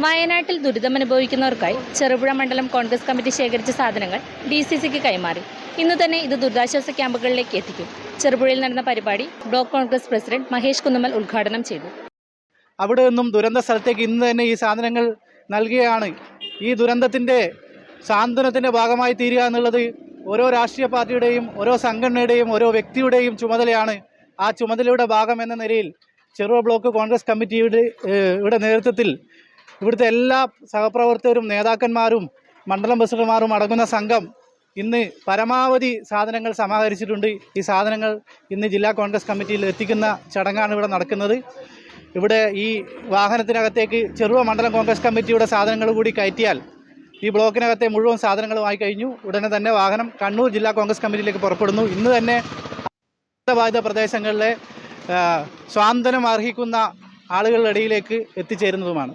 വയനാട്ടിൽ ദുരിതമനുഭവിക്കുന്നവർക്കായി ചെറുപുഴ മണ്ഡലം കോൺഗ്രസ് കമ്മിറ്റി ശേഖരിച്ച സാധനങ്ങൾ ഡി സി സിക്ക് കൈമാറി. ഇന്ന് തന്നെ ഇത് ദുരിതാശ്വാസ ക്യാമ്പുകളിലേക്ക് എത്തിക്കും. ചെറുപുഴയിൽ നടന്ന പരിപാടി ബ്ലോക്ക് കോൺഗ്രസ് പ്രസിഡന്റ് മഹേഷ് കുന്നുമൽ ഉദ്ഘാടനം ചെയ്തു. അവിടെ നിന്നും ദുരന്ത സ്ഥലത്തേക്ക് ഇന്ന് തന്നെ ഈ സാധനങ്ങൾ നൽകുകയാണ് ഈ ദുരന്തത്തിന്റെ സാന്ത്വനത്തിന്റെ ഭാഗമായി തീരുക എന്നുള്ളത് ഓരോ രാഷ്ട്രീയ പാർട്ടിയുടെയും ഓരോ സംഘടനയുടെയും ഓരോ വ്യക്തിയുടെയും ചുമതലയാണ്. ആ ചുമതലയുടെ ഭാഗം എന്ന നിലയിൽ ചെറുവ ബ്ലോക്ക് കോൺഗ്രസ് കമ്മിറ്റിയുടെ ഇവിടെ നേതൃത്വത്തിൽ ഇവിടുത്തെ എല്ലാ സഹപ്രവർത്തകരും നേതാക്കന്മാരും മണ്ഡലം പ്രസിഡന്റുമാരും അടങ്ങുന്ന സംഘം ഇന്ന് പരമാവധി സാധനങ്ങൾ സമാഹരിച്ചിട്ടുണ്ട്. ഈ സാധനങ്ങൾ ഇന്ന് ജില്ലാ കോൺഗ്രസ് കമ്മിറ്റിയിൽ എത്തിക്കുന്ന ചടങ്ങാണ് ഇവിടെ നടക്കുന്നത്. ഇവിടെ ഈ വാഹനത്തിനകത്തേക്ക് ചെറുവ മണ്ഡലം കോൺഗ്രസ് കമ്മിറ്റിയുടെ സാധനങ്ങൾ കൂടി കയറ്റിയാൽ ഈ ബ്ലോക്കിനകത്തെ മുഴുവൻ സാധനങ്ങളുമായി കഴിഞ്ഞു. ഉടനെ തന്നെ വാഹനം കണ്ണൂർ ജില്ലാ കോൺഗ്രസ് കമ്മിറ്റിയിലേക്ക് പുറപ്പെടുന്നു. ഇന്ന് തന്നെ ബാധിത പ്രദേശങ്ങളിലെ സ്വാന്തനം അർഹിക്കുന്ന ആളുകളുടെ ഇടയിലേക്ക് എത്തിച്ചേരുന്നതുമാണ്.